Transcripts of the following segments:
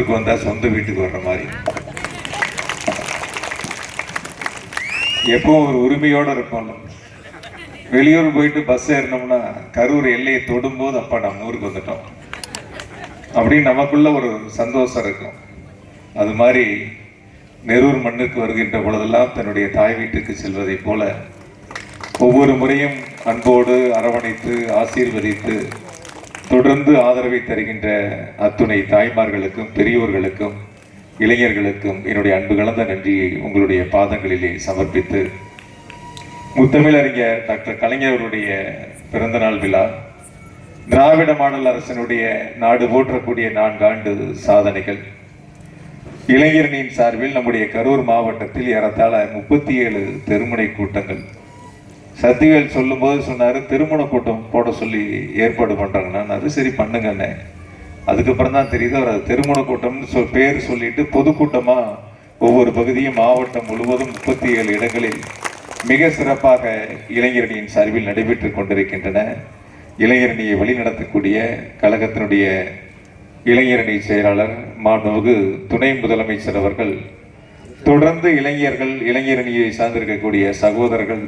ஊருக்கு வந்தா சொந்த வீட்டுக்கு வர்ற மாதிரி. எப்போ ஒரு உரிமையோட இருப்போம்ல வெளியூர் போயிட்டு பஸ் ஏறினோம்னா கரூர் எல்லையை தொடும்போது அப்பா நம்ம ஊருக்கு வந்துட்டோம். அப்படின்னு நமக்குள்ள ஒரு சந்தோஷம் இருக்கும். அது மாதிரி நெரூர் மண்ணுக்கு வருகின்ற பொழுதெல்லாம் தன்னுடைய தாய் வீட்டுக்கு செல்வதை போல ஒவ்வொரு முறையும் அன்போடு அரவணைத்து ஆசீர்வதித்து தொடர்ந்து ஆதரவை தருகின்ற அத்துணை தாய்மார்களுக்கும் பெரியோர்களுக்கும் இளைஞர்களுக்கும் என்னுடைய அன்பு கலந்த நன்றியை உங்களுடைய பாதங்களிலே சமர்ப்பித்து முத்தமிழறிஞர் டாக்டர் கலைஞர் அவருடைய பிறந்தநாள் விழா திராவிட மாடல் அரசனுடைய நாடு போற்றக்கூடிய நான்காண்டு சாதனைகள் இளைஞரணியின் சார்பில் நம்முடைய கரூர் மாவட்டத்தில் ஏறத்தாழ முப்பத்தி ஏழு தெருமுனை கூட்டங்கள் சத்திவேல் சொல்லும்போது சொன்னார் திருமண கூட்டம் போட சொல்லி ஏற்பாடு பண்றாங்க நான் அது சரி பண்ணுங்கண்ணே அதுக்கப்புறம் தான் தெரியுது அவர் அது திருமண கூட்டம்னு சொல் பேர் சொல்லிட்டு பொதுக்கூட்டமாக ஒவ்வொரு பகுதியும் மாவட்டம் முழுவதும் முப்பத்தி ஏழு இடங்களில் மிக சிறப்பாக இளைஞரணியின் சார்பில் நடைபெற்று கொண்டிருக்கின்றன. இளைஞரணியை வழிநடத்தக்கூடிய கழகத்தினுடைய இளைஞரணி செயலாளர் மாண்புமிகு துணை முதலமைச்சர் அவர்கள் தொடர்ந்து இளைஞர்கள் இளைஞரணியை சார்ந்திருக்கக்கூடிய சகோதரர்கள்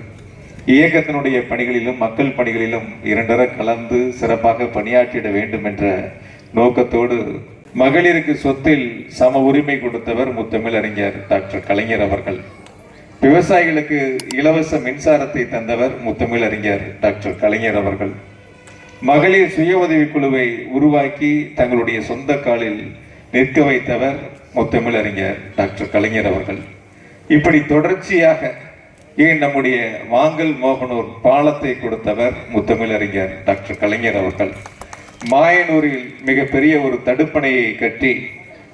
இயக்கத்தினுடைய பணிகளிலும் மக்கள் பணிகளிலும் இரண்டர கலந்து சிறப்பாக பணியாற்றிட வேண்டும் என்ற நோக்கத்தோடு மகளிருக்கு சொத்தில் சம உரிமை கொடுத்தவர் முத்தமிழ் அறிஞர் டாக்டர் கலைஞர் அவர்கள். விவசாயிகளுக்கு இலவச மின்சாரத்தை தந்தவர் முத்தமிழ் அறிஞர் டாக்டர் கலைஞர் அவர்கள். மகளிர் சுய உதவி குழுவை உருவாக்கி தங்களுடைய சொந்த காலில் நிற்க வைத்தவர் முத்தமிழ் அறிஞர் டாக்டர் கலைஞர் அவர்கள். இப்படி தொடர்ச்சியாக ஏன் நம்முடைய வாங்கல் மோகனூர் பாலத்தை கொடுத்தவர் முத்தமிழறிஞர் டாக்டர் கலைஞர் அவர்கள்? மாயனூரில் மிகப்பெரிய ஒரு தடுப்பணையை கட்டி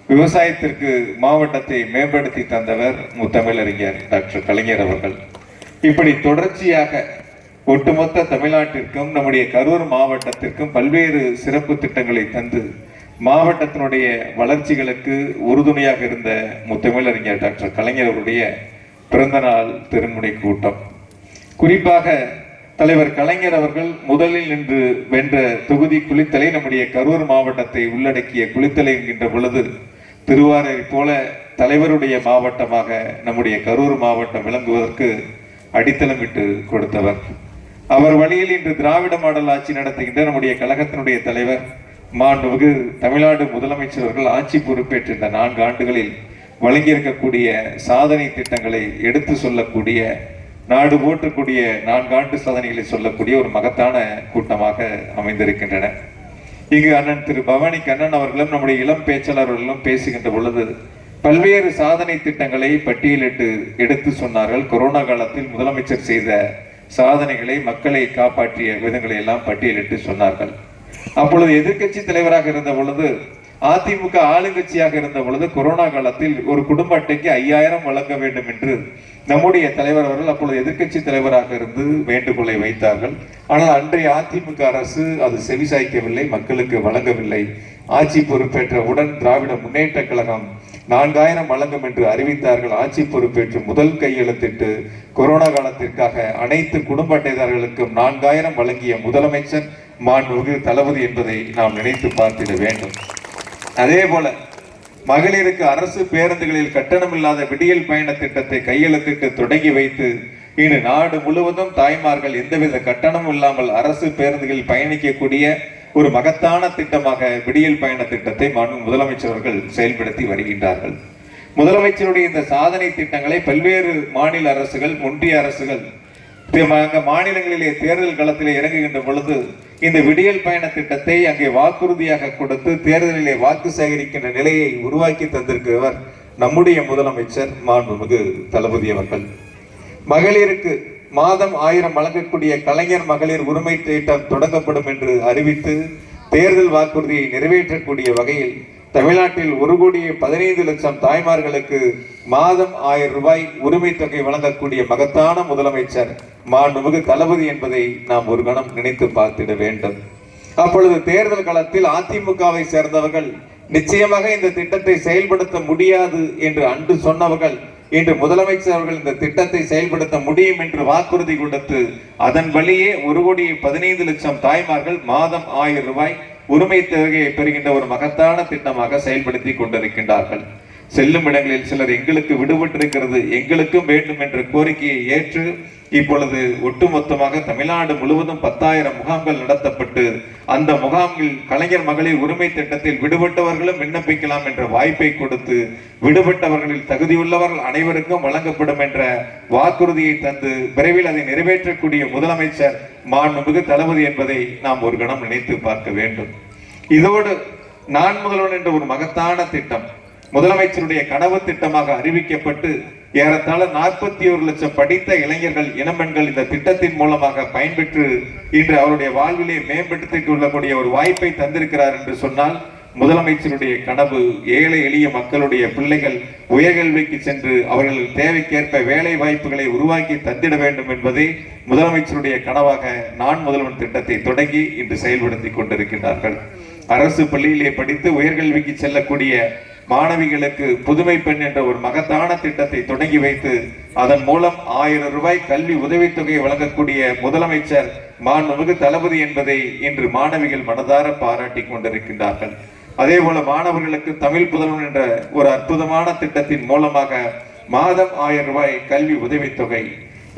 விவசாயத்திற்கு மாவட்டத்தை மேம்படுத்தி தந்தவர் முத்தமிழறிஞர் டாக்டர் கலைஞர் அவர்கள். இப்படி தொடர்ச்சியாக ஒட்டுமொத்த தமிழ்நாட்டிற்கும் நம்முடைய கரூர் மாவட்டத்திற்கும் பல்வேறு சிறப்பு திட்டங்களை தந்து மாவட்டத்தினுடைய வளர்ச்சிகளுக்கு உறுதுணையாக இருந்த முத்தமிழறிஞர் டாக்டர் கலைஞர் அவருடைய பிறந்தநாள் திருமுனை கூட்டம். குறிப்பாக தலைவர் கலைஞர் அவர்கள் முதலில் நின்று வென்ற தொகுதி குளித்தலை நம்முடைய கரூர் மாவட்டத்தை உள்ளடக்கிய குளித்தலை என்கின்ற பொழுது திருவாரை போல தலைவருடைய மாவட்டமாக நம்முடைய கரூர் மாவட்டம் விளங்குவதற்கு அடித்தளமிட்டு கொடுத்தவர். அவர் வழியில் இன்று திராவிட மாடல் ஆட்சி நடத்துகின்ற நம்முடைய கழகத்தினுடைய தலைவர் மாண்புமிகு தமிழ்நாடு முதலமைச்சர் அவர்கள் ஆட்சி பொறுப்பேற்ற இந்த நான்கு ஆண்டுகளில் வழங்கியிருக்கக்கூடிய சாதனை திட்டங்களை எடுத்து சொல்லக்கூடிய நாடு போற்றக்கூடிய நான்காண்டு சாதனைகளை சொல்லக்கூடிய ஒரு மகத்தான கூட்டமாக அமைந்திருக்கின்றன. இங்கு அண்ணன் திரு பவானி கண்ணன் அவர்களும் நம்முடைய இளம் பேச்சாளர்களும் பேசுகின்ற பொழுது பல்வேறு சாதனை திட்டங்களை பட்டியலிட்டு எடுத்து சொன்னார்கள். கொரோனா காலத்தில் முதலமைச்சர் செய்த சாதனைகளை மக்களை காப்பாற்றிய விதங்களை எல்லாம் பட்டியலிட்டு சொன்னார்கள். அப்பொழுது எதிர்க்கட்சி தலைவராக இருந்த பொழுது அதிமுக ஆளுங்கட்சியாக இருந்த பொழுது கொரோனா காலத்தில் ஒரு குடும்ப அட்டைக்கு ஐயாயிரம் வழங்க வேண்டும் என்று நம்முடைய தலைவர் அவர்கள் அப்பொழுது எதிர்க்கட்சி தலைவராக இருந்து வேண்டுகோளை வைத்தார்கள். ஆனால் அன்றைய அதிமுக அரசு அது செவிசாய்க்கவில்லை மக்களுக்கு வழங்கவில்லை. ஆட்சி பொறுப்பேற்றவுடன் திராவிட முன்னேற்ற கழகம் நான்காயிரம் வழங்கும் என்று அறிவித்தார்கள். ஆட்சி பொறுப்பேற்று முதல் கையெழுத்திட்டு கொரோனா காலத்திற்காக அனைத்து குடும்ப அட்டைதாரர்களுக்கும் நான்காயிரம் வழங்கிய முதலமைச்சர் மாண்புமிகு தளபதி என்பதை நாம் நினைத்து பார்த்திட வேண்டும். அதே போல மகளிருக்கு அரசு பேருந்துகளில் கட்டணமில்லாத விடியல் பயண திட்டத்தை கையெழுத்திட்டு தொடங்கி வைத்து இன்று நாடு முழுவதும் தாய்மார்கள் எந்தவித கட்டணமும் இல்லாமல் அரசு பேருந்துகளில் பயணிக்கக்கூடிய ஒரு மகத்தான திட்டமாக விடியல் பயண திட்டத்தை மாண்பு முதலமைச்சர் அவர்கள் செயல்படுத்தி வருகின்றார்கள். முதலமைச்சருடைய இந்த சாதனை திட்டங்களை பல்வேறு மாநில அரசுகள் ஒன்றிய அரசுகள் மாநிலங்களிலே தேர்தல் களத்திலே இறங்குகின்ற பொழுது இந்த விடியல் பயண திட்டத்தை அங்கே வாக்குறுதியாக கொடுத்து தேர்தலிலே வாக்கு சேகரிக்கின்ற நிலையை உருவாக்கி தந்திருக்கிறவர் நம்முடைய முதலமைச்சர் மாண்புமிகு தளபதி அவர்கள். மகளிருக்கு மாதம் ஆயிரம் வழங்கக்கூடிய கலைஞர் மகளிர் உரிமை திட்டம் தொடங்கப்படும் என்று அறிவித்து தேர்தல் வாக்குறுதியை நிறைவேற்றக்கூடிய வகையில் தமிழ்நாட்டில் ஒரு கோடியே பதினைந்து லட்சம் தாய்மார்களுக்கு மாதம் ஆயிரம் ரூபாய் உரிமை தொகை வழங்கக்கூடிய மகத்தான முதலமைச்சர் மாண்புமிகு தளபதி என்பதை நாம் ஒரு கணம் நினைத்து பார்த்திட வேண்டும். அப்பொழுது தேர்தல் களத்தில் அதிமுகவை சேர்ந்தவர்கள் நிச்சயமாக இந்த திட்டத்தை செயல்படுத்த முடியாது என்று அன்று சொன்னவர்கள் இன்று முதலமைச்சர் அவர்கள் இந்த திட்டத்தை செயல்படுத்த முடியும் என்று வாக்குறுதி கொடுத்து அதன் வழியே ஒரு கோடியே பதினைந்து லட்சம் தாய்மார்கள் மாதம் ஆயிரம் ரூபாய் உரிமை தொகையை பெறுகின்ற ஒரு மகத்தான திட்டமாக செயல்படுத்தி கொண்டிருக்கின்றார்கள். செல்லும் இடங்களில் சிலர் எங்களுக்கு விடுபட்டிருக்கிறது எங்களுக்கும் வேண்டும் என்ற கோரிக்கையை ஏற்று இப்பொழுது ஒட்டுமொத்தமாக தமிழ்நாடு முழுவதும் பத்தாயிரம் முகாம்கள் நடத்தப்பட்டு அந்த முகாமில் கலைஞர் மகளிர் உரிமை திட்டத்தில் விடுபட்டவர்களும் விண்ணப்பிக்கலாம் என்ற வாய்ப்பை கொடுத்து விடுபட்டவர்களில் தகுதியுள்ளவர்கள் அனைவருக்கும் வழங்கப்படும் என்ற வாக்குறுதியை தந்து விரைவில் அதை நிறைவேற்றக்கூடிய முதலமைச்சர் மாண்புமிகு தளபதி என்பதை நாம் ஒரு கணம் நினைத்து பார்க்க வேண்டும். இதோடு நான் முதல்வன் என்ற ஒரு மகத்தான திட்டம் முதலமைச்சருடைய கனவு திட்டமாக அறிவிக்கப்பட்டு ஏறத்தாழ நாற்பத்தி ஒரு லட்சம் படித்த இளைஞர்கள் இளம்பெண்கள் இந்த திட்டத்தின் மூலமாக பயன்பெற்று இன்று அவருடைய வாழ்விலே மேம்படுத்திக் கொள்ளக்கூடிய ஒரு வாய்ப்பை தந்திருக்கிறார் என்று சொன்னால் முதலமைச்சருடைய கனவு ஏழை எளிய மக்களுடைய பிள்ளைகள் உயர்கல்விக்கு சென்று அவர்கள் தேவைக்கேற்ப வேலை வாய்ப்புகளை உருவாக்கி தந்திட வேண்டும் என்பதே முதலமைச்சருடைய கனவாக நான் முதல்வன் திட்டத்தை தொடங்கி இன்று செயல்படுத்தி கொண்டிருக்கிறார்கள் அரசு பள்ளியிலே படித்து உயர்கல்விக்கு செல்லக்கூடிய மாணவிகளுக்கு புதுமை பெண் என்ற ஒரு மகத்தான திட்டத்தை தொடங்கி வைத்து அதன் மூலம் ஆயிரம் ரூபாய் கல்வி உதவித்தொகை வழங்கக்கூடிய முதலமைச்சர் மாண்புமிகு தளபதி என்பதை இன்று மாணவிகள் மனதார பாராட்டி கொண்டிருக்கின்றார்கள். அதே போல மாணவர்களுக்கு தமிழ் புதல்வன் என்ற ஒரு அற்புதமான திட்டத்தின் மூலமாக மாதம் ஆயிரம் ரூபாய் கல்வி உதவித்தொகை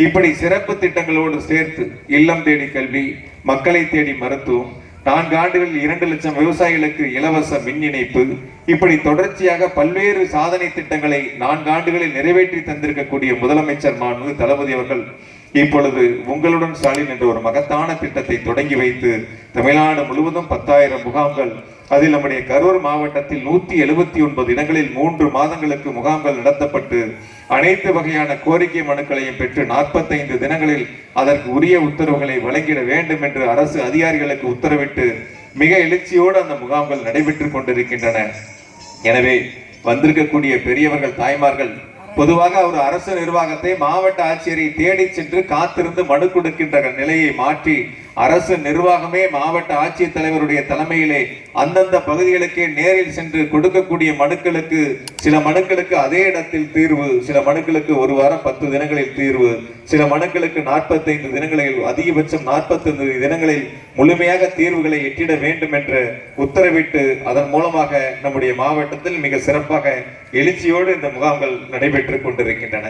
இப்படி சிறப்பு திட்டங்களோடு சேர்த்து இல்லம் தேடி கல்வி மக்களை தேடி மருத்துவம் நான்கு ஆண்டுகளில் இரண்டு லட்சம் விவசாயிகளுக்கு இலவச மின் இணைப்பு. இப்படி தொடர்ச்சியாக பல்வேறு சாதனை திட்டங்களை நான்கு ஆண்டுகளில் நிறைவேற்றி தந்திருக்கக்கூடிய முதலமைச்சர் மாண்பு தளபதி அவர்கள் இப்பொழுது உங்களுடன் ஸ்டாலின் என்ற ஒரு மகத்தான திட்டத்தை தொடங்கி வைத்து தமிழ்நாடு முழுவதும் பத்தாயிரம் முகாம்கள் அதில் நம்முடைய கரூர் மாவட்டத்தில் நூத்தி எழுபத்தி ஒன்பது இடங்களில் மூன்று மாதங்களுக்கு முகாம்கள் நடத்தப்பட்டு அனைத்து வகையான கோரிக்கை மனுக்களையும் பெற்று நாற்பத்தைந்து தினங்களில் அதற்கு உரிய உத்தரவுகளை வழங்கிட வேண்டும் என்று அரசு அதிகாரிகளுக்கு உத்தரவிட்டு மிக எழுச்சியோடு அந்த முகாம்கள் நடைபெற்றுக் கொண்டிருக்கின்றன. எனவே வந்திருக்கக்கூடிய பெரியவர்கள் தாய்மார்கள் பொதுவாக ஒரு அரசு நிர்வாகத்தை மாவட்ட ஆட்சியரை தேடி சென்று காத்திருந்து மனு கொடுக்கின்ற நிலையை மாற்றி அரசு நிர்வாகமே மாவட்ட ஆட்சியர் தலைவருடைய தலைமையிலே அந்தந்த பகுதிகளுக்கே நேரில் சென்று கொடுக்கக்கூடிய மனுக்களுக்கு சில மனுக்களுக்கு அதே இடத்தில் தீர்வு சில மனுக்களுக்கு ஒரு வாரம் பத்து தினங்களில் தீர்வு சில மனுக்களுக்கு நாற்பத்தைந்து தினங்களில் அதிகபட்சம் நாற்பத்தைந்து தினங்களில் முழுமையாக தீர்வுகளை எட்டிட வேண்டும் என்று உத்தரவிட்டு அதன் மூலமாக நம்முடைய மாவட்டத்தில் மிக சிறப்பாக எழுச்சியோடு இந்த முகாம்கள் நடைபெற்றுக் கொண்டிருக்கின்றன.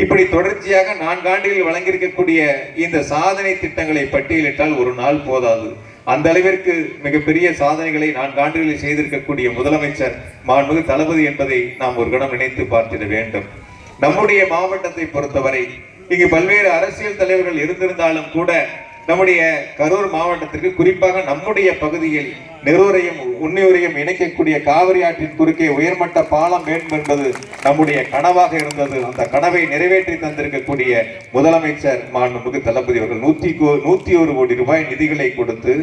இப்படி தொடர்ச்சியாக நான்காண்டுகளில் வழங்கியிருக்கக்கூடிய இந்த சாதனை திட்டங்களை பட்டியலிட்டால் ஒரு நாள் போதாது. அந்த அளவிற்கு மிகப்பெரிய சாதனைகளை நான்காண்டுகளில் செய்திருக்கக்கூடிய முதலமைச்சர் மாண்புமிகு தளபதி என்பதை நாம் ஒரு கணம் நினைத்து பார்த்திட வேண்டும். நம்முடைய மாவட்டத்தை பொறுத்தவரை இங்கு பல்வேறு அரசியல் தலைவர்கள் இருந்திருந்தாலும் கூட நம்முடைய கரூர் மாவட்டத்திற்கு குறிப்பாக நம்முடைய பகுதியில் நெரூரையும் உன்னியூரையும் இணைக்கக்கூடிய காவிரி ஆற்றின் குறுக்கே உயர்மட்ட பாலம் வேண்டும் என்பது நம்முடைய கனவாக இருந்தது. அந்த கனவை நிறைவேற்றி தந்திருக்கக்கூடிய முதலமைச்சர் மாண்புமிகு தளபதி அவர்கள் நூத்தி கோ- நூத்தி ஒரு கோடி ரூபாய் நிதிகளை கொடுத்து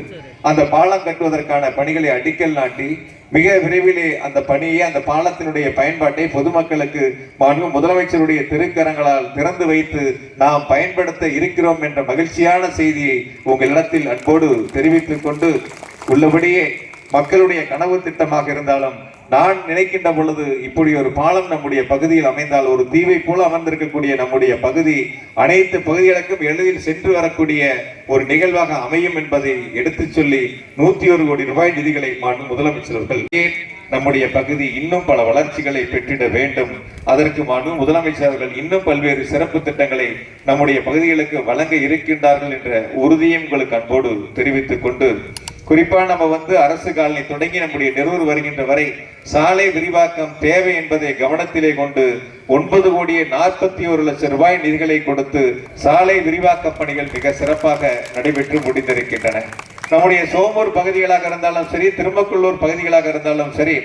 அந்த பாலம் கட்டுவதற்கான பணிகளை அடிக்கல் நாட்டி மிக விரைவிலே அந்த பணியை அந்த பாலத்தினுடைய பயன்பாட்டை பொதுமக்களுக்கு மாண்பு முதலமைச்சருடைய திருக்கரங்களால் திறந்து வைத்து நாம் பயன்படுத்த இருக்கிறோம் என்ற மகிழ்ச்சியான செய்தியை உங்களிடத்தில் அன்போடு தெரிவித்துக் கொண்டு உள்ளபடியே மக்களுடைய கனவு திட்டமாக இருந்தாலும் நான் நினைக்கின்ற பொழுது இப்படி ஒரு பாலம் நம்முடைய பகுதியில் அமைந்தால் ஒரு தீவை போல அமர்ந்திருக்கக்கூடிய நம்முடைய பகுதி அனைத்து பகுதிகளுக்கும் எளிதில் சென்று வரக்கூடிய ஒரு நிகழ்வாக அமையும் என்பதை எடுத்துச் சொல்லி நூத்தி ஒரு கோடி ரூபாய் நிதிகளை மாண்பு முதலமைச்சர்கள் ஏன் நம்முடைய பகுதி இன்னும் பல வளர்ச்சிகளை பெற்றிட வேண்டும்? அதற்கு மாண்பு முதலமைச்சர் இன்னும் பல்வேறு சிறப்பு திட்டங்களை நம்முடைய பகுதிகளுக்கு வழங்க இருக்கின்றார்கள் என்ற உறுதியும் உங்களுக்கு அன்போடு தெரிவித்துக் கொண்டு குறிப்பாக நம்ம வந்து அரசு காலனி தொடங்கி நம்முடைய நெரூர் வருகின்ற வரை சாலை விரிவாக்கம் தேவை என்பதை கவனத்திலே கொண்டு ஒன்பது கோடியே நாற்பத்தி ஒரு லட்சம் ரூபாய் நிதிகளை கொடுத்து சாலை விரிவாக்க பணிகள் மிக சிறப்பாக நடைபெற்று முடிந்திருக்கின்றன. நம்முடைய சோமூர் பகுதிகளாக இருந்தாலும் சரி திருமக்குள்ளூர் பகுதிகளாக இருந்தாலும் சரி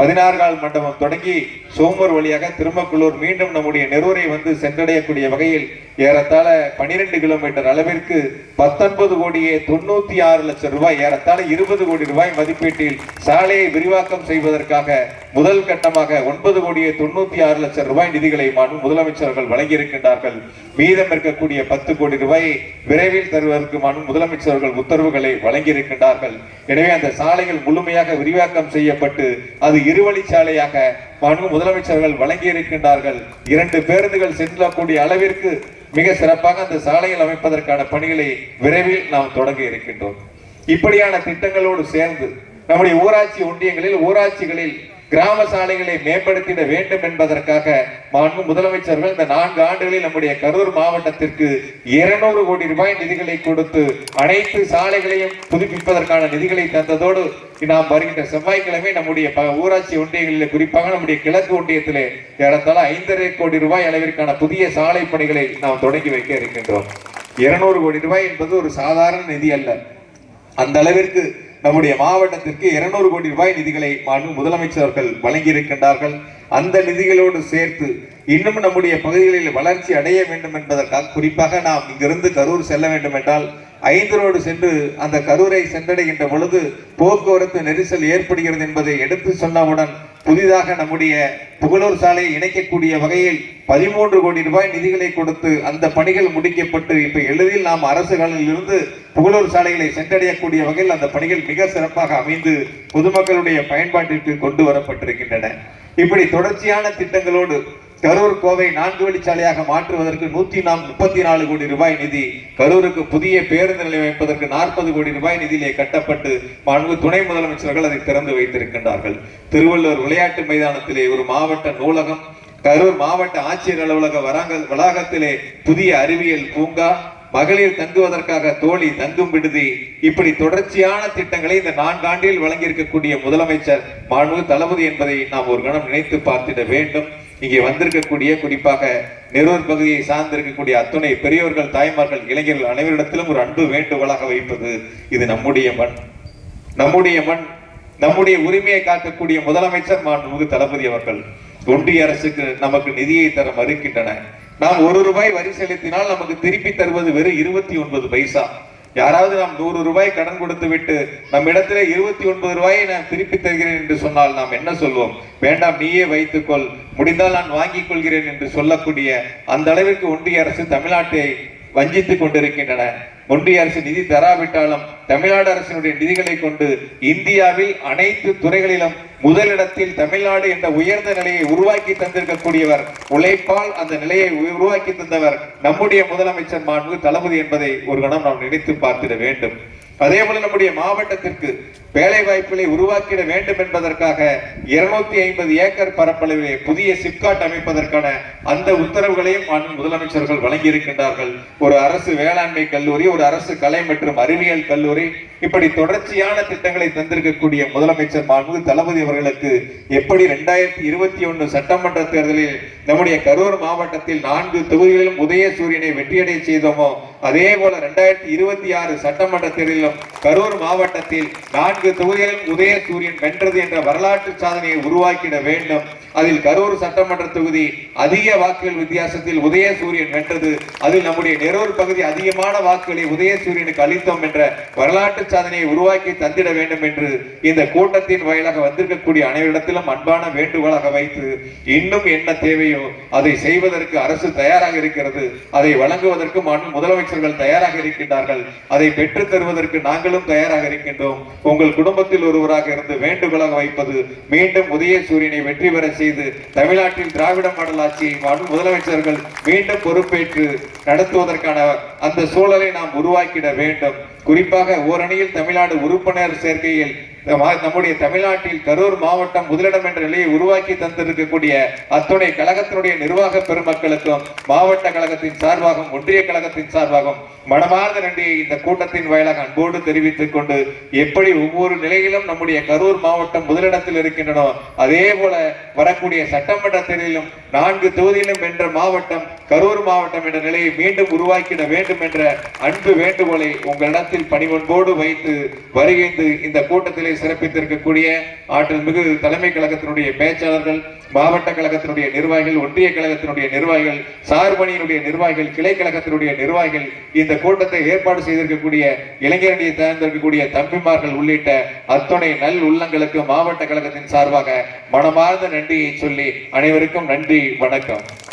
பதினாறு கால் மண்டபம் தொடங்கி சோமூர் வழியாக திருமக்குள்ளூர் மீண்டும் நம்முடைய நெரூரை வந்து சென்றடையக்கூடிய வகையில் ஏறத்தாழ பனிரெண்டு கிலோமீட்டர் அளவிற்கு பத்தொன்பது கோடியே தொண்ணூத்தி ஆறு லட்சம் ரூபாய் ஏறத்தாழ இருபது கோடி ரூபாய் மதிப்பீட்டில் சாலையை விரிவாக்கம் செய்வதற்காக முதல் கட்டமாக ஒன்பது கோடியே தொண்ணூத்தி ஆறு லட்சம் ரூபாய் நிதிகளை முதலமைச்சர்கள் வழங்கியிருக்கின்றார்கள். மீதம் இருக்கக்கூடிய பத்து கோடி ரூபாய் விரைவில் தருவதற்கு முதலமைச்சர்கள் உத்தரவுகளை வழங்கியிருக்கின்றார்கள். எனவே அந்த சாலைகள் முழுமையாக விரிவாக்கம் செய்யப்பட்டு அது இருவழிச்சாலையாக மாண்பு முதலமைச்சர்கள் வழங்கியிருக்கின்றார்கள். இரண்டு பேருந்துகள் செல்லக்கூடிய அளவிற்கு மிக சிறப்பாக அந்த சாலையில் அமைப்பதற்கான பணிகளை விரைவில் நாம் தொடங்க இருக்கின்றோம். இப்படியான திட்டங்களோடு சேர்ந்து நம்முடைய ஊராட்சி ஒன்றியங்களில் ஊராட்சிகளில் கிராம சாலைகளை மேம்படுத்திட வேண்டும் என்பதற்காக மாண்பு முதலமைச்சர்கள் இந்த நான்கு ஆண்டுகளில் நம்முடைய கரூர் மாவட்டத்திற்கு இருநூறு கோடி ரூபாய் நிதிகளை கொடுத்து அனைத்து சாலைகளையும் புதுப்பிப்பதற்கான நிதிகளை தந்ததோடு நாம் வருகின்ற செவ்வாய்க்கிழமை நம்முடைய ப- ஊராட்சி ஒன்றியங்களில் குறிப்பாக நம்முடைய கிழக்கு ஒன்றியத்திலே ஏறத்தாழ ஐந்தரை கோடி ரூபாய் அளவிற்கான புதிய சாலை பணிகளை நாம் தொடங்கி வைக்க இருக்கின்றோம். இருநூறு கோடி ரூபாய் என்பது ஒரு சாதாரண நிதி அல்ல. அந்த அளவிற்கு நம்முடைய மாவட்டத்திற்கு 200 கோடி ரூபாய் நிதிகளை மாண்பு முதலமைச்சர்கள் வழங்கியிருக்கின்றார்கள். அந்த நிதிகளோடு சேர்த்து இன்னும் நம்முடைய பகுதிகளில் வளர்ச்சி அடைய வேண்டும் என்பதற்காக குறிப்பாக நாம் இங்கிருந்து கரூர் செல்ல வேண்டும் என்றால் ஐந்து ரோடு சென்று அந்த கரூரை சென்றடைகின்ற பொழுது போக்குவரத்து நெரிசல் ஏற்படுகிறது என்பதை எடுத்து சொன்னவுடன் புதிதாக நம்முடைய புகழூர் சாலையை இணைக்கக்கூடிய வகையில் பதிமூன்று கோடி ரூபாய் நிதிகளை கொடுத்து அந்த பணிகள் முடிக்கப்பட்டு இப்ப எளிதில் நாம் அரசுகளில் இருந்து புகழூர் சாலைகளை சென்றடையக்கூடிய வகையில் அந்த பணிகள் மிக சிறப்பாக அமைந்து பொதுமக்களுடைய பயன்பாட்டிற்கு கொண்டு வரப்பட்டிருக்கின்றன. இப்படி தொடர்ச்சியான திட்டங்களோடு கரூர் கோவை நான்கு வழிச்சாலையாக மாற்றுவதற்கு நூத்தி நாம் முப்பத்தி நாலு கோடி ரூபாய் நிதி. கரூருக்கு புதிய பேருந்து நிலையம் வைப்பதற்கு நாற்பது கோடி ரூபாய் நிதியிலே கட்டப்பட்டு மாண்பு துணை முதலமைச்சர்கள் அதை திறந்து வைத்திருக்கின்றார்கள். திருவள்ளூர் விளையாட்டு மைதானத்திலே ஒரு மாவட்ட நூலகம் கரூர் மாவட்ட ஆட்சியர் அலுவலக வராங்க வளாகத்திலே புதிய அறிவியல் பூங்கா மகளிர் தங்குவதற்காக தோழி தங்கும் விடுதி. இப்படி தொடர்ச்சியான திட்டங்களை இந்த நான்காண்டில் வழங்கியிருக்கக்கூடிய முதலமைச்சர் மாண்பு தளபதி என்பதை நாம் ஒரு கணம் நினைத்து பார்த்திட வேண்டும். இங்கே வந்திருக்கக்கூடிய குறிப்பாக நெரூர் பகுதியை சார்ந்திருக்கக்கூடிய அத்துணை பெரியோர்கள் தாய்மார்கள் இளைஞர்கள் அனைவரிடத்திலும் ஒரு அன்பு வேண்டுகோளாக வைப்பது இது நம்முடைய மண். நம்முடைய மண் நம்முடைய உரிமையை காக்கக்கூடிய முதலமைச்சர் மாண்புமிகு தளபதி அவர்கள் ஒன்றிய அரசுக்கு நமக்கு நிதியை தர மறுக்கின்றன நாம் ஒரு ரூபாய் வரி செலுத்தினால் நமக்கு திருப்பி தருவது வெறும் இருபத்தி ஒன்பது பைசா. யாராவது நாம் நூறு ரூபாய் கடன் கொடுத்து விட்டு நம் இடத்துல இருபத்தி ஒன்பது ரூபாயை நான் திருப்பி தருகிறேன் என்று சொன்னால் நாம் என்ன சொல்வோம்? வேண்டாம் நீயே வைத்துக்கொள். முடிந்தால் நான் வாங்கிக் கொள்கிறேன் என்று சொல்லக்கூடிய அந்த அளவிற்கு ஒன்றிய அரசு தமிழ்நாட்டை வஞ்சித்துக் கொண்டிருக்கின்றன. ஒன்றிய அரசு நிதி தராவிட்டாலும் தமிழ்நாடு அரசினுடைய நிதிகளை கொண்டு இந்தியாவில் அனைத்து துறைகளிலும் முதலிடத்தில் தமிழ்நாடு என்ற உயர்ந்த நிலையை உருவாக்கி தந்திருக்கக்கூடியவர் உழைப்பால் அந்த நிலையை உருவாக்கி தந்தவர் நம்முடைய முதலமைச்சர் மாண்பு தளபதி என்பதை ஒரு கணம் நாம் நினைத்து பார்த்திட வேண்டும். அதே போல நம்முடைய மாவட்டத்திற்கு வேலை வாய்ப்புகளை உருவாக்கிட வேண்டும் என்பதற்காக இருநூத்தி ஐம்பது ஏக்கர் பரப்பளவிலே புதிய சிப்காட் அமைப்பதற்கான அந்த உத்தரவுகளையும் முதலமைச்சர்கள் வழங்கி இருக்கின்றார்கள் ஒரு அரசு வேளாண்மை கல்லூரி ஒரு அரசு கலை மற்றும் அறிவியல் கல்லூரி இப்படி தொடர்ச்சியான திட்டங்களை தந்திருக்கக்கூடிய முதலமைச்சர் மாண்பு தளபதி அவர்களுக்கு எப்படி ரெண்டாயிரத்தி இருபத்தி ஒன்று சட்டமன்ற தேர்தலில் நம்முடைய கரூர் மாவட்டத்தில் நான்கு தொகுதிகளிலும் உதயசூரியனை வெற்றியடை செய்தோமோ அதே போல ரெண்டாயிரத்தி இருபத்தி ஆறு சட்டமன்ற தேர்தலிலும் கரூர் மாவட்டத்தில் நான்கு தொகுதிகளிலும் உதயசூரியன் வென்றது என்ற வரலாற்று சாதனையை உருவாக்கிட வேண்டும். அதில் கரூர் சட்டமன்ற தொகுதி அதிக வாக்குகள் வித்தியாசத்தில் உதயசூரியன் வென்றது. அதில் நம்முடைய நெரூர் பகுதி அதிகமான வாக்குகளை உதயசூரியனுக்கு அளித்தோம் என்ற வரலாற்று சாதனையை உருவாக்கி தந்திட வேண்டும் என்று இந்த கூட்டத்தின் வாயிலாக வந்திருக்கக்கூடிய அனைவரிடத்திலும் அன்பான வேண்டுகோளாக வைத்து இன்னும் என்ன தேவையோ அதை செய்வதற்கு அரசு தயாராக இருக்கிறது. அதை வழங்குவதற்கு மாண்பு முதலமைச்சர்கள் தயாராக இருக்கின்றார்கள். அதை பெற்றுத் தருவதற்கு நாங்களும் தயாராக இருக்கின்றோம். உங்கள் குடும்பத்தில் ஒருவராக இருந்து வேண்டுகோளாக வைப்பது மீண்டும் உதயசூரியனை வெற்றி பெற செய்து தமிழ்நாட்டில் திராவிட மாடல் ஆட்சியை முதலமைச்சர்கள் மீண்டும் பொறுப்பேற்று நடத்துவதற்கான அந்த சூழலை நாம் உருவாக்கிட வேண்டும். குறிப்பாக ஓரணியில் தமிழ்நாடு உறுப்பினர் சேர்க்கையில் நம்முடைய தமிழ்நாட்டில் கரூர் மாவட்டம் முதலிடம் என்ற நிலையை உருவாக்கி தந்திருக்கக்கூடிய அத்துணை கழகத்தினுடைய நிர்வாக பெருமக்களுக்கும் மாவட்ட கழகத்தின் சார்பாகவும் ஒன்றிய கழகத்தின் சார்பாகவும் மனமார்ந்த நன்றியை இந்த கூட்டத்தின் வாயிலாக அன்போடு தெரிவித்துக் கொண்டு எப்படி ஒவ்வொரு நிலையிலும் நம்முடைய கரூர் மாவட்டம் முதலிடத்தில் இருக்கின்றனோ அதே போல வரக்கூடிய சட்டமன்ற தேர்தலிலும் நான்கு தொகுதியிலும் என்ற மாவட்டம் கரூர் மாவட்டம் என்ற நிலையை மீண்டும் உருவாக்கிட வேண்டும் என்ற அன்பு வேண்டுகோளை உங்களிடத்தில் பணிவன்போடு வைத்து வருகின்ற இந்த கூட்டத்திலே சிறப்பித்திருக்கக்கூடிய ஆற்றல் மிகு தலைமை கழகத்தினுடைய பேச்சாளர்கள் மாவட்ட கழகத்தினுடைய நிர்வாகிகள் ஒன்றிய கழகத்தினுடைய நிர்வாகிகள் சார்பணியினுடைய நிர்வாகிகள் கிளை கழகத்தினுடைய நிர்வாகிகள் இந்த கூட்டத்தை ஏற்பாடு செய்திருக்கக்கூடிய இளைஞரணியை தேர்ந்தெடுக்கக்கூடிய தம்பிமார்கள் உள்ளிட்ட அத்துணை நல் உள்ளங்களுக்கு மாவட்ட கழகத்தின் சார்பாக மனமார்ந்த நன்றியை சொல்லி அனைவருக்கும் நன்றி வணக்கம்.